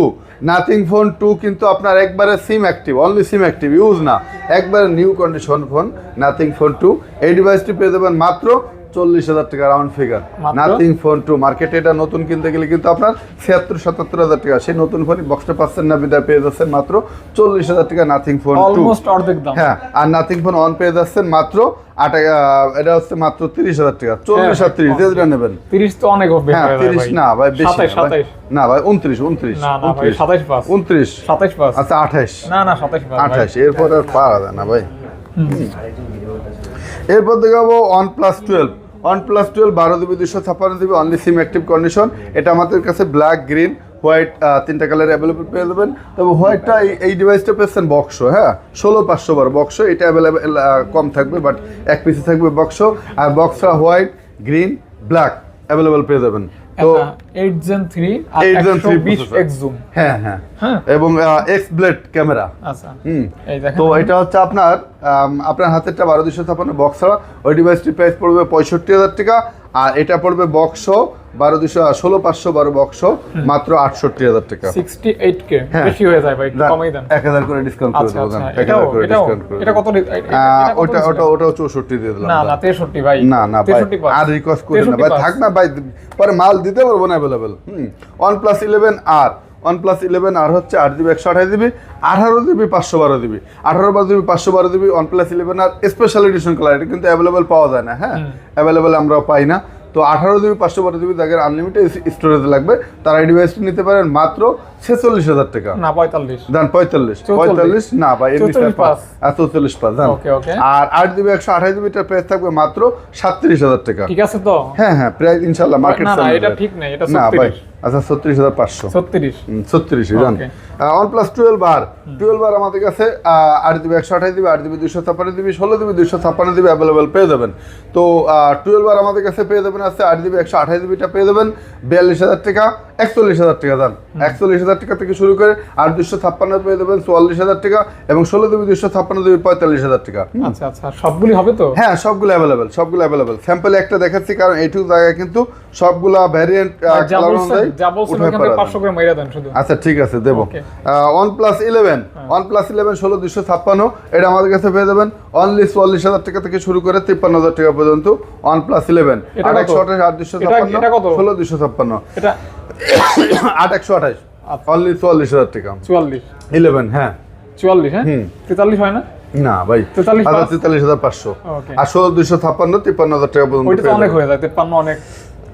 [SPEAKER 1] nothing phone two কিন্তু আপনার একবারে SIM active only SIM active use না। একবারে new condition phone nothing phone two এই ডিভাইসটি পেয়ে যাবেন মাত্র চল্লিশ হাজার টাকা round figure nothing phone two মার্কেটে এটা নতুন কিনতে গেলে কিন্তু আপনার ছিয়াত্তর সাতাত্তর হাজার টাকা। সেই নতুন ফোনই বক্সটা পাচ্ছেন না বিদায় পেয়ে যাচ্ছেন মাত্র চল্লিশ হাজার টাকা নাথিং ফোন টু হ্যাঁ আর নাথিং ফোন অন পেয়ে যাচ্ছেন মাত্র আট এটা হচ্ছে মাত্র তিরিশ হাজার টাকা। চল্লিশ আর তিরিশ যেটা নেবেন।
[SPEAKER 2] তিরিশ তো অনেক বেশি
[SPEAKER 1] হ্যাঁ তিরিশ না ভাই বেশি না ভাই। উনত্রিশ উনত্রিশ উনত্রিশ।
[SPEAKER 2] পাঁচ
[SPEAKER 1] আচ্ছা আঠাইশ।
[SPEAKER 2] না পাঁচ
[SPEAKER 1] এরপর আর পারা যায় না ভাই। এরপর দেখাবো one plus twelve one plus twelve বারো দিবি দুশো ছাপ্পান্ন দিবি অনলি সিম অ্যাক্টিভ কন্ডিশন এটা আমাদের কাছে ব্ল্যাক গ্রিন হোয়াইট তিনটা কালার অ্যাভেলেবেল পেয়ে যাবেন। তবে হোয়াইটটা এই এই ডিভাইসটা পেয়েছেন বক্স হ্যাঁ? ষোলো পাঁচশো বার বক্স এটা অ্যাভেলেবেল কম থাকবে বাট এক পিসে থাকবে বক্স আর বক্সটা হোয়াইট গ্রিন ব্ল্যাক অ্যাভেলেবেল পেয়ে যাবেন। তো
[SPEAKER 2] জেন থ্রি আর
[SPEAKER 1] 8 Gen 3
[SPEAKER 2] একশো বিশ
[SPEAKER 1] processor।
[SPEAKER 2] এক্স জুম
[SPEAKER 1] হ্যাঁ হ্যাঁ।
[SPEAKER 2] হ্যাঁ।
[SPEAKER 1] এবং এক্স ব্লেড ক্যামেরা
[SPEAKER 2] আচ্ছা।
[SPEAKER 1] হুম। তো এটা হচ্ছে আপনার আপনার হাতেরটা বারো দুশো ছাপান্ন বক্স ছাড়া। ওই ডিভাইসটির প্রাইস পড়বে পঁয়ষট্টি হাজার টাকা আর এটা পড়বে বক্স বারো দুশো ষোলো পাঁচশো বারো বক্স মাত্র আটষট্টি হাজার টাকা।
[SPEAKER 2] Sixty eight K. বেশি হয়ে যায় ভাই কমাই দেন।
[SPEAKER 1] এক হাজার করে ডিসকাউন্ট করে
[SPEAKER 2] আচ্ছা
[SPEAKER 1] দেবো
[SPEAKER 2] আচ্ছা।
[SPEAKER 1] এক হাজার করে ডিসকাউন্ট করে
[SPEAKER 2] এটা। কত
[SPEAKER 1] ওটা ওটা ওটাও চৌষট্টি দিয়ে দিলাম
[SPEAKER 2] না না তেষট্টি ভাই।
[SPEAKER 1] না না ভাই
[SPEAKER 2] তেষট্টি
[SPEAKER 1] আর রিকোয়েস্ট না। ভাই থাক না ভাই পরে মাল দিতে পারব না available hmm one plus eleven R one plus eleven R হচ্ছে আট জিবি একশো আঠাশ জিবি আঠারো জিবি পাঁচশো বারো জিবি আঠারো বারো জিবি পাঁচশো বারো GB one plus eleven R special edition colour এটা কিন্তু অ্যাভেলেবেল পাওয়া যায় না হ্যাঁ? অ্যাভেলেবেল আমরা পাই না। তো আঠারো জিবি পাঁচশো বারো জিবি তাদের আনলিমিটেড স্টোরেজ লাগবে। তারা এই ডিভাইসটি নিতে পারেন মাত্র ছেচল্লিশ হাজার টাকা।
[SPEAKER 2] না পঁয়তাল্লিশ।
[SPEAKER 1] দেন পঁয়তাল্লিশ। পঁয়তাল্লিশ না ভাই এমনি
[SPEAKER 2] চৌচল্লিশ পাঁচ।
[SPEAKER 1] আর দেন। আর আট জিবি একশো আঠাশ জিবিটার প্রাইস থাকবে মাত্র সাতত্রিশ হাজার টাকা।
[SPEAKER 2] ঠিক আছে তো?
[SPEAKER 1] হ্যাঁ হ্যাঁ প্রাইস ইনশাল্লাহ মার্কেট
[SPEAKER 2] এটা ঠিক নেই এটা
[SPEAKER 1] না ভাই। আচ্ছা ছত্রিশ হাজার পাঁচশো।
[SPEAKER 2] ছত্রিশ।
[SPEAKER 1] ছত্রিশ জান. One plus twelve R twelve R আমাদের কাছে আট জিবি একশো আঠাশ জিবি আট জিবি দুশো ছাপ্পান্ন জিবি ষোলো জিবি দুশো ছাপ্পান্ন দিবি অ্যাভেলেবেল পেয়ে যাবেন। তো টুয়েলভ আর আমাদের কাছে পেয়ে যাবেন আছে আট জিবি একশো আঠাশ জিবিটা পেয়ে যাবেন বিয়াল্লিশ হাজার টাকা। একচল্লিশ হাজার টাকা দান একচল্লিশ হাজার টাকা থেকে শুরু করে আট দুশো ছাপ্পান্ন পেয়ে যাবেন চুয়াল্লিশ হাজার টাকা এবং ষোলো জিবি দুশো ছাপ্পান্ন জিবি পঁয়তাল্লিশ হাজার টাকা।
[SPEAKER 2] আচ্ছা আচ্ছা। সবগুলি হবে তো?
[SPEAKER 1] হ্যাঁ সবগুলো অ্যাভেলেবেল সবগুলো অ্যাভেলেবেল স্যাম্পল একটা দেখাচ্ছি কারণ এইটুকু জায়গায় কিন্তু সবগুলা ভ্যারিয়েন্ট
[SPEAKER 2] শুধু।
[SPEAKER 1] আচ্ছা ঠিক আছে দেবো. One plus eleven one plus eleven ষোলো দুশো ছাপ্পান্ন এটা আমাদের কাছে পেয়ে যাবেন। অনলি চুয়াল্লিশ হাজার টাকা থেকে শুরু করে তিপ্পান্ন হাজার টাকা পর্যন্ত ওয়ান প্লাস ইলেভেন
[SPEAKER 2] কত?
[SPEAKER 1] একশো আঠাশ আট দুশো ছাপ্পান্ন ষোলো দুশো ছাপ্পান্ন।
[SPEAKER 2] এটা
[SPEAKER 1] আট একশো আঠাশ। অনলি চুয়াল্লিশ হাজার টাকা।
[SPEAKER 2] চুয়াল্লিশ।
[SPEAKER 1] ইলেভেন হ্যাঁ।
[SPEAKER 2] চুয়াল্লিশ হ্যাঁ। তেতাল্লিশ হয় না?
[SPEAKER 1] না ভাই।
[SPEAKER 2] তেতাল্লিশ
[SPEAKER 1] হাজার পাঁচশো. আর ষোলো ছাপ্পান্ন তিপ্পান্ন হাজার টাকা পর্যন্ত
[SPEAKER 2] অনেক। হয়ে যায় তেপ্পান্ন অনেক।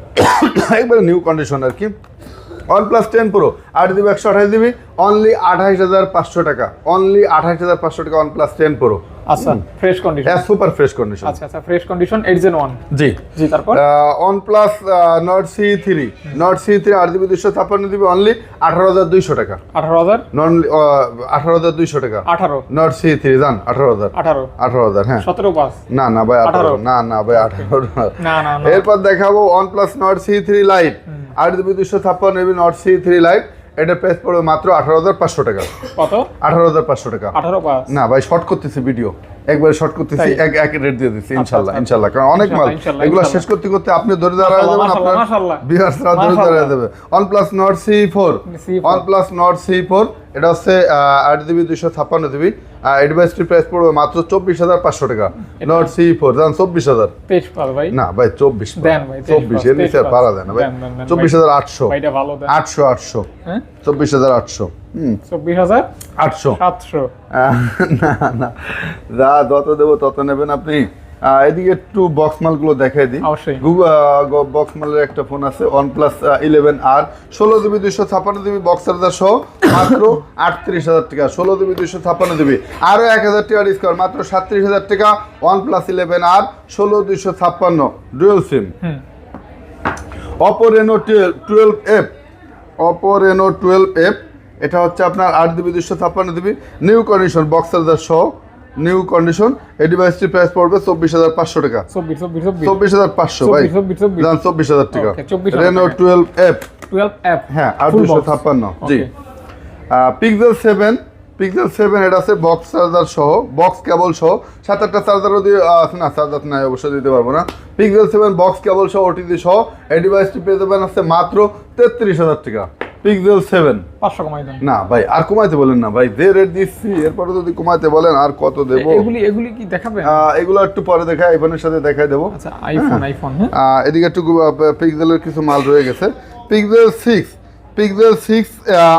[SPEAKER 1] একবারে নিউ কন্ডিশন আর কি। ওয়ান প্লাস টেন প্রো আট জিবি একশো আঠাশ জিবি অনলি আঠাশ হাজার পাঁচশো টাকা। অনলি আঠাশ হাজার পাঁচশো টাকা ওয়ান প্লাস টেন প্রো
[SPEAKER 2] আচ্ছা ফ্রেশ কন্ডিশন
[SPEAKER 1] হ্যাঁ সুপার ফ্রেশ কন্ডিশন
[SPEAKER 2] আচ্ছা আচ্ছা fresh condition eight gen one
[SPEAKER 1] জি।
[SPEAKER 2] জি তারপর?
[SPEAKER 1] One plus Nord CE three Nord CE three আট জিবি দুশো ছাপ্পান্ন জিবি অনলি আঠারো হাজার দুইশো টাকা।
[SPEAKER 2] আঠারো হাজার?
[SPEAKER 1] নন আঠারো হাজার দুইশো টাকা।
[SPEAKER 2] আঠারো।
[SPEAKER 1] নট সি থ্রি জান আঠারো হাজার।
[SPEAKER 2] আঠারো।
[SPEAKER 1] আঠারো হাজার হ্যাঁ।
[SPEAKER 2] সতেরো পাঁচ
[SPEAKER 1] না না ভাই আঠারো। না না ভাই আঠারো
[SPEAKER 2] না। না
[SPEAKER 1] এরপর দেখাবো one plus Nord CE three lite আট জিবি দুশো ছাপ্পান্ন GB Nord CE three lite এটা প্রাইস পড়বে মাত্র আঠারো হাজার পাঁচশো টাকা।
[SPEAKER 2] কত?
[SPEAKER 1] আঠারো হাজার পাঁচশো টাকা।
[SPEAKER 2] আঠারো
[SPEAKER 1] না ভাই শর্ট করতেছি ভিডিও একবার শর্ট করতেছি এক এক রেট দিয়ে দিচ্ছি ইনশাল্লাহ
[SPEAKER 2] ইনশাআল্লাহ
[SPEAKER 1] ইনশাল্লাহ কারণ অনেক মাল। এগুলো শেষ করতে করতে আপনি ধরে দাঁড়ায় যাবেন আপনার
[SPEAKER 2] মাশাআল্লাহ।
[SPEAKER 1] বিহাররা ধরে। দাঁড়ায় যাবে one plus Nord CE four
[SPEAKER 2] C4
[SPEAKER 1] one plus Nord CE four এটা হচ্ছে আট জিবি দুইশো ছাপ্পান্ন জিবি অ্যাডভাইসটি প্রাইস পড়বে মাত্র চব্বিশ হাজার পাঁচশো টাকা। নট সি ফোর জান চব্বিশ হাজার।
[SPEAKER 2] ভাই।
[SPEAKER 1] না ভাই চব্বিশ চব্বিশ এর নিচে পারা
[SPEAKER 2] দেন ভাই
[SPEAKER 1] চব্বিশ হাজার আটশো। আটশো আটশো।
[SPEAKER 2] হ্যাঁ?
[SPEAKER 1] চব্বিশ হাজার আটশো। হুম।
[SPEAKER 2] চব্বিশ হাজার
[SPEAKER 1] আটশো।
[SPEAKER 2] সাতশো।
[SPEAKER 1] না না। যা যত দেবো তত নেবেন আপনি। এদিকে একটু বক্স মালগুলো দেখাই দিই।
[SPEAKER 2] অবশ্যই।
[SPEAKER 1] বক্স মালের একটা ফোন আছে ওয়ান প্লাস ইলেভেন আর ষোলো জিবি দুইশো ছাপ্পান্ন জিবি বক্স চার্জার সহ মাত্র আটত্রিশ হাজার টাকা ষোলো জিবি দুইশো ছাপ্পান্ন জিবি আরও এক হাজার টাকা ডিসকাউন্ট মাত্র সাতত্রিশ হাজার টাকা ওয়ান প্লাস ইলেভেন আর ষোলো দুইশো ছাপ্পান্ন dual SIM Oppo Reno twelve F Oppo Reno twelve F এটা হচ্ছে আপনার আট জিবি দুশো ছাপ্পান্ন GB new condition box charger সহ নিউ কন্ডিশন এই ডিভাইসটির প্রাইস পড়বে চব্বিশ হাজার পাঁচশো টাকা।
[SPEAKER 2] চব্বিশ
[SPEAKER 1] হাজার পাঁচশো ভাই।
[SPEAKER 2] চব্বিশ,
[SPEAKER 1] হাজার টাকা। রেনো। টুয়েলভ এফ
[SPEAKER 2] টুয়েলভ অ্যাপ
[SPEAKER 1] হ্যাঁ
[SPEAKER 2] আর
[SPEAKER 1] দুশো ছাপ্পান্ন। জি. পিক্সেল সেভেন পিক্সেল সেভেন এটা আছে বক্স চার্জার সহ বক্স কেবল সহ। সাত আটটা চার্জারও দিয়ে না চার্জার নাই অবশ্যই দিতে পারব না। পিক্সেল সেভেন বক্স কেবল সহ ওটিজি সহ। এই ডিভাইসটি পেয়ে যাবেন আছে মাত্র তেত্রিশ হাজার টাকা। পিক্সেল সেভেন
[SPEAKER 2] পাঁচশো কমাই দেন।
[SPEAKER 1] না ভাই আর কমাইতে বলেন না ভাই যে রেট দিচ্ছি এরপরে যদি কমাইতে বলেন আর কত দেবো?
[SPEAKER 2] এগুলি এগুলি কি দেখাবেন?
[SPEAKER 1] এগুলো একটু পরে দেখা আইফোনের সাথে দেখাই দেবো।
[SPEAKER 2] আচ্ছা আইফোন আইফোন হ্যাঁ।
[SPEAKER 1] এদিকে একটু পিক্সেলের কিছু মাল রয়ে গেছে। পিক্সেল সিক্স পিক্সেল সিক্স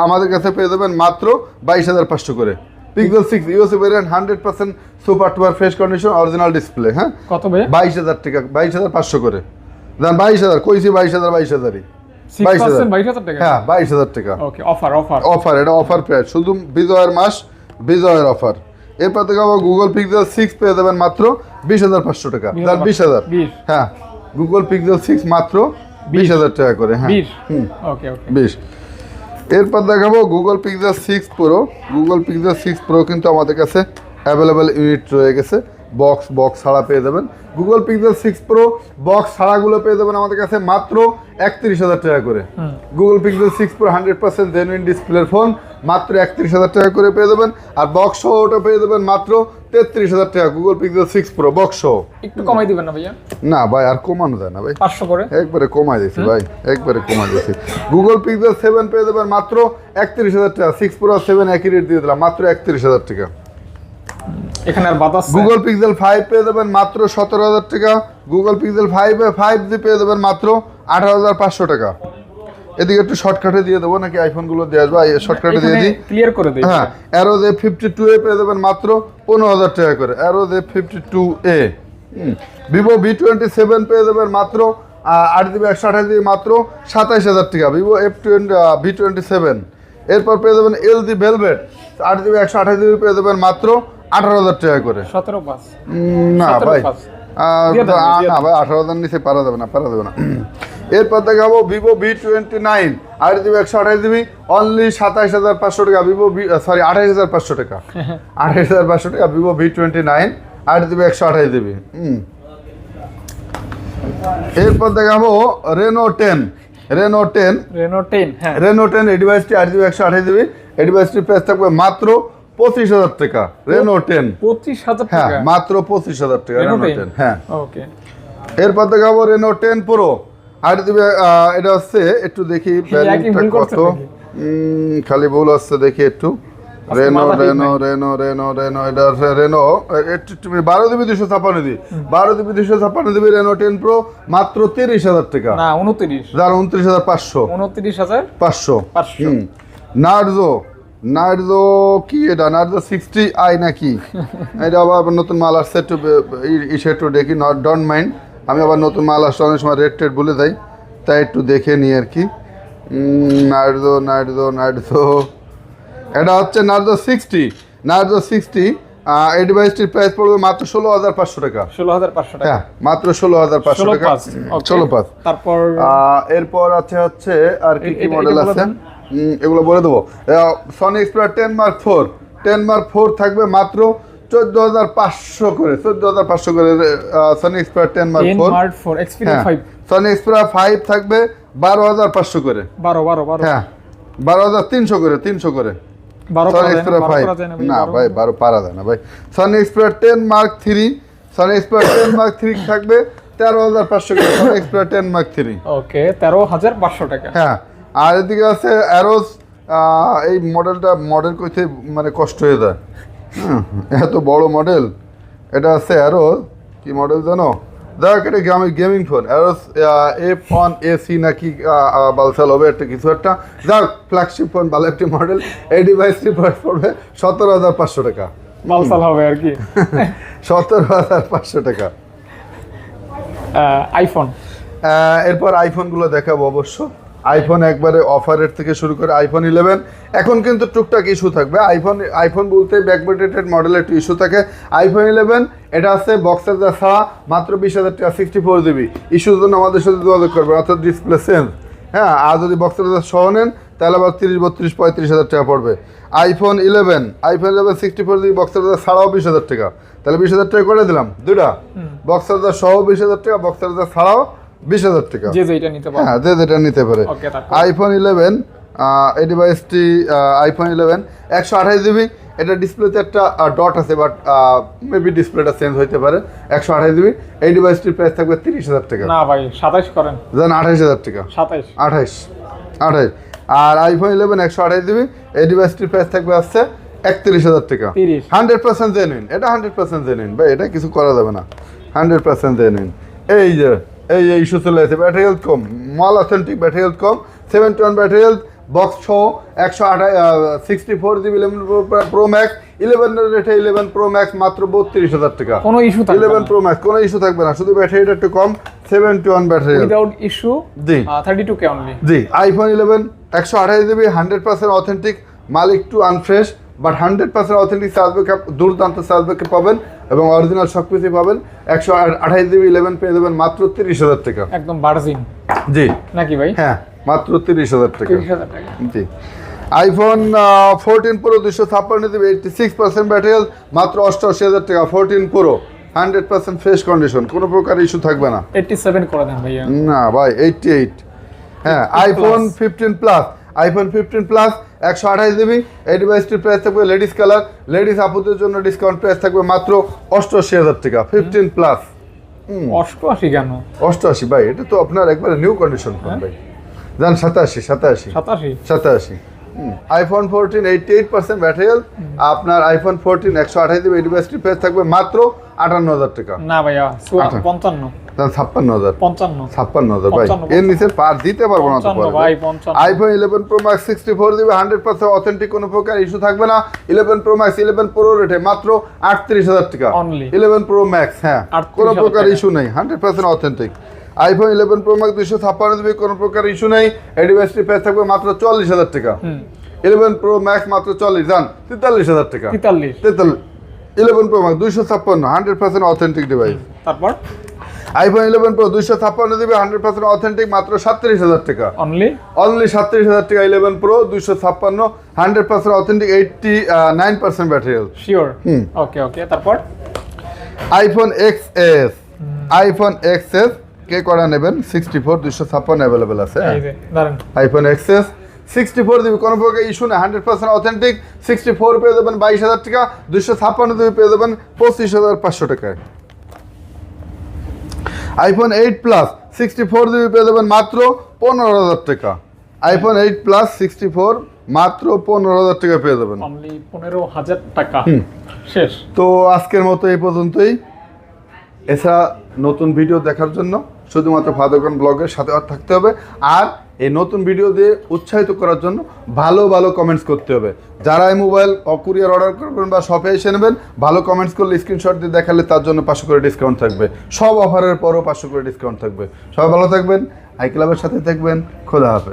[SPEAKER 1] আমাদের কাছে পেয়ে যাবেন মাত্র বাইশ হাজার পাঁচশো করে। Pixel six USA variant hundred percent super টুপার fresh condition original display হ্যাঁ?
[SPEAKER 2] কত ভাই
[SPEAKER 1] বাইশ হাজার টাকা বাইশ হাজার পাঁচশো করে। দেন বাইশ হাজার কইছি বাইশ হাজার বাইশ হাজারই। হ্যাঁ বাইশ হাজার টাকা।
[SPEAKER 2] ওকে অফার অফার
[SPEAKER 1] অফার এটা অফার প্রাইস শুধু বিজয়ের মাস বিজয়ের অফার এরপর থেকে আবার গুগল পিক্সেল সিক্স পেয়ে যাবেন মাত্র বিশ হাজার পাঁচশো টাকা। বিশ হাজার হ্যাঁ গুগল পিক্সেল সিক্স মাত্র বিশ। হাজার টাকা করে হ্যাঁ।
[SPEAKER 2] ওকে ওকে
[SPEAKER 1] বিশ। এরপর দেখাবো Google Pixel six pro Google Pixel six pro কিন্তু আমাদের কাছে অ্যাভেলেবেল ইউনিট রয়ে গেছে। বক্স বক্স ছাড়া পেয়ে যাবেন। Google Pixel six pro box ছাড়াগুলো পেয়ে যাবেন আমাদের কাছে মাত্র একত্রিশ হাজার টাকা করে। Google Pixel six pro hundred percent genuine ডিসপ্লের ফোন মাত্র একত্রিশ হাজার টাকা করে পেয়ে যাবেন। আর বক্স সহ ওটা পেয়ে যাবেন মাত্র তেত্রিশ হাজার টাকা Google Pixel six pro box সহ।
[SPEAKER 2] একটু কমাই দিবেন না ভাইয়া?
[SPEAKER 1] না ভাই আর কমানো যায় না ভাই।
[SPEAKER 2] পাঁচশো করে?
[SPEAKER 1] একবারে কমাই দিয়েছি ভাই একবারে কমাই দিয়েছি। গুগল পিক্সেল সেভেন পেয়ে যাবেন মাত্র একত্রিশ হাজার টাকা সিক্স প্রো সেভেন একই রেট দিয়ে দিলাম মাত্র একত্রিশ হাজার টাকা।
[SPEAKER 2] এখানে আর বাতাস
[SPEAKER 1] গুগল পিক্সেল ফাইভ পেয়ে মাত্র সতেরো হাজার টাকা। গুগল পিক্সেল ফাইভে ফাইভ জি পেয়ে মাত্র আঠারো হাজার পাঁচশো টাকা। এদিকে একটু শর্টকাটে দিয়ে দেবো নাকি আইফোনগুলো দিয়ে আসব? শর্টকাটে দিয়ে দিই।
[SPEAKER 2] ক্লিয়ার করে দিই।
[SPEAKER 1] হ্যাঁ Arrows F fifty two A পেয়ে মাত্র পনেরো হাজার টাকা করে। Arrows F fifty two A Vivo V twenty seven পেয়ে দেবেন মাত্র আট জিবি একশো আঠাশ জিবি মাত্র সাতাইশ হাজার টাকা। Vivo F twenty V twenty seven এরপর পেয়ে দেবেন এল জি ভেলভেট আট জিবি একশো আঠাশ জিবি পেয়ে দেবেন মাত্র আঠারো হাজার টাকা করে।
[SPEAKER 2] সতেরো পাঁচ।
[SPEAKER 1] উম, না ভাই। না ভাই আঠারো হাজার নিচে পারা যাবে না পারা যাবে না। এরপর দেখাবো ভিভো ভি টোয়েন্টি নাইন আট জিবি একশো আঠাশ জিবি অনলি সাতাইশ হাজার পাঁচশো টাকা। ভিভো সরি আঠাইশ হাজার পাঁচশো টাকা। আঠাইশ হাজার পাঁচশো টাকা ভিভো ভি টোয়েন্টি নাইন আট জিবি একশো আঠাশ জিবি এরপর দেখাবো Reno ten Reno ten
[SPEAKER 2] Reno ten হ্যাঁ।
[SPEAKER 1] রেনো টেন এই ডিভাইসটি আট জিবি একশো আঠাশ জিবি এই ডিভাইসটির প্রাইস থাকবে মাত্র পঁচিশ হাজার টাকা রেনো টেন
[SPEAKER 2] পঁচিশ হাজার
[SPEAKER 1] হ্যাঁ মাত্র পঁচিশ হাজার টাকা
[SPEAKER 2] রেনো টেন
[SPEAKER 1] হ্যাঁ।
[SPEAKER 2] ওকে
[SPEAKER 1] এরপর দেখাবো রেনো টেন প্রো আট জিবি এটা হচ্ছে একটু দেখি কত? খালি ভুল আসছে দেখি একটু। Reno Reno Reno Reno Reno এটা রেনো বারো জিবি দুশো ছাপ্পান্ন দিবি। বারো জিবি দুশো ছাপ্পান্ন দিবি রেনো টেন প্রো মাত্র তিরিশ হাজার টাকা।
[SPEAKER 2] না উনত্রিশ।
[SPEAKER 1] যার উনত্রিশ হাজার পাঁচশো।
[SPEAKER 2] উনত্রিশ হাজার
[SPEAKER 1] পাঁচশো।
[SPEAKER 2] পাঁচশো।
[SPEAKER 1] নার্জো নার্জো কি এটা? নার্জো সিক্সটি আই নাকি? এটা আবার নতুন মাল আসছে একটু ইসে একটু দেখি নট ডন্ট মাইন্ড আমি আবার নতুন মাল আসছে অনেক সময় রেট টেট বলে যাই তাই একটু দেখে নিই আর কি। নার্জো নার্জো নার্জো এটা হচ্ছে নার্জো সিক্সটি নার্জো সিক্সটি এই ডিভাইসটির প্রাইস পড়বে মাত্র ষোলো হাজার পাঁচশো টাকা।
[SPEAKER 2] ষোলো হাজার পাঁচশো টাকা।
[SPEAKER 1] হ্যাঁ মাত্র ষোলো হাজার পাঁচশো টাকা। ষোলো পাঁচ।
[SPEAKER 2] তারপর
[SPEAKER 1] এরপর আছে হচ্ছে আর কি কি মডেল আছে? এগুলো বলে দেবো। Sony Xperia ten mark four ten mark four থাকবে মাত্র চোদ্দ হাজার পাঁচশো করে চোদ্দ হাজার পাঁচশো করে Sony Xperia ten mark four Sony Xperia five থাকবে বারো হাজার পাঁচশো করে।
[SPEAKER 2] বারো বারো বারো।
[SPEAKER 1] হ্যাঁ বারো হাজার তিনশো করে তিনশো করে। সনি এক্সপ্রা ফাইভ
[SPEAKER 2] না ভাই, বারো।
[SPEAKER 1] ভাই বারো পারা যায় না ভাই। Sony Xperia ten mark three Sony Xperia ten mark three থাকবে তেরো হাজার পাঁচশো করে Sony Xperia ten mark three
[SPEAKER 2] okay তেরো হাজার পাঁচশো টাকা।
[SPEAKER 1] হ্যাঁ আর এদিকে আছে অ্যারোস এই মডেলটা মডেল করতে মানে কষ্ট হয়ে যায়। এত বড় মডেল এটা আছে অ্যারোস কি মডেল জানো? দেখ এটা গেমি gaming phone Arrows F one AC নাকি বালসাল হবে একটা কিছু একটা। যাক ফ্ল্যাগশিপ ফোন ভালো একটি মডেল এই ডিভাইসটি পড়বে সতেরো হাজার পাঁচশো টাকা।
[SPEAKER 2] মালসাল হবে আর কি।
[SPEAKER 1] সতেরো হাজার পাঁচশো টাকা।
[SPEAKER 2] আইফোন
[SPEAKER 1] এরপর আইফোনগুলো দেখাবো অবশ্য। আইফোন একবারে অফারের থেকে শুরু করে আইফোন ইলেভেন এখন কিন্তু টুকটাক ইস্যু থাকবে। আইফোন আইফোন বলতে ব্যাকবেটেড মডেলের একটু ইস্যু থাকে। আইফোন ইলেভেন এটা আছে বক্সের ছাড়া মাত্র বিশ হাজার টাকা সিক্সটি ফোর জিবি ইস্যুর জন্য আমাদের সাথে যোগাযোগ করবে অর্থাৎ ডিসপ্লে চেঞ্জ হ্যাঁ আর যদি বক্সের যা সহ নেন তাহলে আবার তিরিশ বত্রিশ পঁয়ত্রিশ হাজার টাকা পড়বে। IPhone eleven iPhone eleven sixty four GB বক্সের যা ছাড়াও বিশ হাজার টাকা। তাহলে বিশ হাজার টাকা করে দিলাম। দুটা বক্সের যা সহ বিশ হাজার টাকা বক্সের যা ছাড়াও বিশ হাজার টাকা।
[SPEAKER 2] যে যেটা নিতে পারো।
[SPEAKER 1] হ্যাঁ যে যেটা নিতে পারে। আইফোন ইলেভেন এই ডিভাইসটি আইফোন ইলেভেন একশো আঠাশ জিবি এটা ডিসপ্লেতে একটা ডট আছে বাট মেবি ডিসপ্লেটা চেঞ্জ হইতে পারে। একশো আঠাশ জিবি এই ডিভাইসটির প্রাইস থাকবে তিরিশ হাজার টাকা।
[SPEAKER 2] না ভাই সাতাইশ করেন।
[SPEAKER 1] দেন আঠাশ হাজার টাকা।
[SPEAKER 2] সাতাইশ
[SPEAKER 1] আঠাইশ আঠাইশ আর আইফোন ইলেভেন একশো আঠাশ জিবি এই ডিভাইসটির প্রাইস থাকবে আসছে একত্রিশ হাজার টাকা।
[SPEAKER 2] 30
[SPEAKER 1] হান্ড্রেড পার্সেন্ট জেনুইন এটা হান্ড্রেড পার্সেন্ট জেনুইন ভাই এটা কিছু করা যাবে না। হান্ড্রেড পার্সেন্ট জেনুইন এই যে এই যে ইস্যু চলে আছে। ব্যাটারি হেলথ কম। মাল অথেন্টিক ব্যাটারি হেলথ কম। Seventy one battery health box ছ একশো আঠাশ sixty four GB eleven pro max eleven রেটে ইলেভেন প্রো ম্যাক্স মাত্র বত্রিশ হাজার টাকা।
[SPEAKER 2] কোনো ইস্যু
[SPEAKER 1] ইলেভেন প্রো ম্যাক্স কোনো ইস্যু থাকবে না। শুধু ব্যাটারিটা একটু কম seventy one battery
[SPEAKER 2] without issue
[SPEAKER 1] জি।
[SPEAKER 2] থার্টি টু কে অনলি
[SPEAKER 1] জি আইফোন ইলেভেন একশো আঠাশ জিবি হান্ড্রেড পার্সেন্ট অথেন্টিক মাল একটু unfresh but hundred percent authentic charge backup দুর্দান্ত ব্যাকআপ পাবেন এবং অরিজিনাল সব কিছুই পাবেন। একশো আঠাশ জিবি ইলেভেন পেয়ে দেবেন মাত্র তিরিশ হাজার টাকা।
[SPEAKER 2] একদম বার্জিন।
[SPEAKER 1] জি।
[SPEAKER 2] নাকি ভাই?
[SPEAKER 1] হ্যাঁ মাত্র তিরিশ হাজার টাকা। জি। আইফোন ফোরটিন প্রো দুশো ছাপ্পান্ন GB eighty six percent battery মাত্র অষ্টআশি হাজার টাকা fourteen pro hundred percent fresh condition কোনো প্রকার ইস্যু থাকবে না।
[SPEAKER 2] এইটটি সেভেন করে দেন ভাইয়া।
[SPEAKER 1] না ভাই এইটটি এইট হ্যাঁ iPhone fifteen plus iPhone fifteen plus একশো আঠাশ জিবি এই ডিভাইসটির প্রাইস থাকবে লেডিস কালার লেডিস আপুদের জন্য ডিসকাউন্ট প্রাইস থাকবে মাত্র অষ্টআশি হাজার টাকা ফিফটিন প্লাস
[SPEAKER 2] অষ্টআশি কেন?
[SPEAKER 1] অষ্টআশি ভাই এটা তো আপনার একবারে নিউ কন্ডিশন ফোন ভাই। যান সাতাশি সাতাশি।
[SPEAKER 2] সাতাশি?
[SPEAKER 1] সাতাশি। IPhone fourteen eighty eight percent ব্যাটারিয়াল আপনার আইফোন ফোরটিন একশো আঠাশ জিবি এই ডিভাইসটির প্রাইস থাকবে মাত্র আটান্ন হাজার টাকা।
[SPEAKER 2] না ভাইয়া। পঞ্চান্ন।
[SPEAKER 1] ছাপ্পান্ন হাজার।
[SPEAKER 2] পঞ্চান্ন।
[SPEAKER 1] ছাপ্পান্ন হাজার ভাই। এর নিচে পার দিতে পারব না তো iPhone eleven pro max sixty four দিবে হান্ড্রেড পার্সেন্ট অথেন্টিক কোনো প্রকার ইস্যু থাকবে না। Eleven pro max eleven pro রেটে মাত্র আটত্রিশ হাজার টাকা। ইলেভেন প্রো ম্যাক্স হ্যাঁ কোনো প্রকার ইস্যু নেই hundred percent authentic iPhone eleven pro max দুশো ছাপ্পান্ন দিবে কোনো প্রকার ইস্যু নেই। এই ডিভাইসটি প্রাইস থাকবে মাত্র চল্লিশ হাজার টাকা। ইলেভেন প্রো ম্যাক্স মাত্র চল্লিশ যান তেতাল্লিশ হাজার টাকা।
[SPEAKER 2] তেতাল্লিশ।
[SPEAKER 1] তেতাল্লিশ ইলেভেন প্রো ম্যাক্স দুইশো ছাপ্পান্ন হান্ড্রেড পার্সেন্ট অথেন্টিক ডিভাইস
[SPEAKER 2] তারপর?
[SPEAKER 1] আইফোন ইলেভেন প্রো দুইশো ছাপ্পান্ন দিবে হান্ড্রেড পার্সেন্ট অথেন্টিক মাত্র সাতত্রিশ হাজার টাকা।
[SPEAKER 2] অনলি
[SPEAKER 1] অনলি সাতত্রিশ হাজার টাকা ইলেভেন প্রো দুইশো ছাপ্পান্ন hundred percent authentic eighty nine percent battery
[SPEAKER 2] sure
[SPEAKER 1] hmm.
[SPEAKER 2] Okay okay তারপর?
[SPEAKER 1] IPhone X S iPhone X S কে করা নেবেন? সিক্সটি ফোর দুইশো ছাপ্পান্ন অ্যাভেলেবেল আছে iPhone X S sixty four দিবি কোনো প্রকার ইস্যু না hundred percent authentic sixty four পেয়ে দেবেন বাইশ হাজার টাকা দুইশো ছাপ্পান্ন দিবি পেয়ে দেবেন পঁচিশ হাজার পাঁচশো টাকায়। IPhone eight plus sixty four দিবি পেয়ে দেবেন মাত্র পনেরো হাজার টাকা। IPhone eight plus sixty four মাত্র পনেরো হাজার টাকা পেয়ে দেবেন
[SPEAKER 2] অনলি পনেরো হাজার টাকা। শেষ।
[SPEAKER 1] তো আজকের মতো এই পর্যন্তই। এছাড়া নতুন ভিডিও দেখার জন্য শুধুমাত্র ফাদারগন ব্লগের সাথে থাকতে হবে। আর এই নতুন ভিডিও দিয়ে উৎসাহিত করার জন্য ভালো ভালো কমেন্টস করতে হবে। যারা এই মোবাইল অকুরিয়ার অর্ডার করবেন বা শপে এসে নেবেন, ভালো কমেন্টস করলে স্ক্রিনশট দিয়ে দেখালে তার জন্য পাঁচশো করে ডিসকাউন্ট থাকবে। সব অফারের পরও পাঁচশো করে ডিসকাউন্ট থাকবে। সবাই ভালো থাকবেন আই ক্লাবের সাথে থাকবেন, খোদা হাফেজ।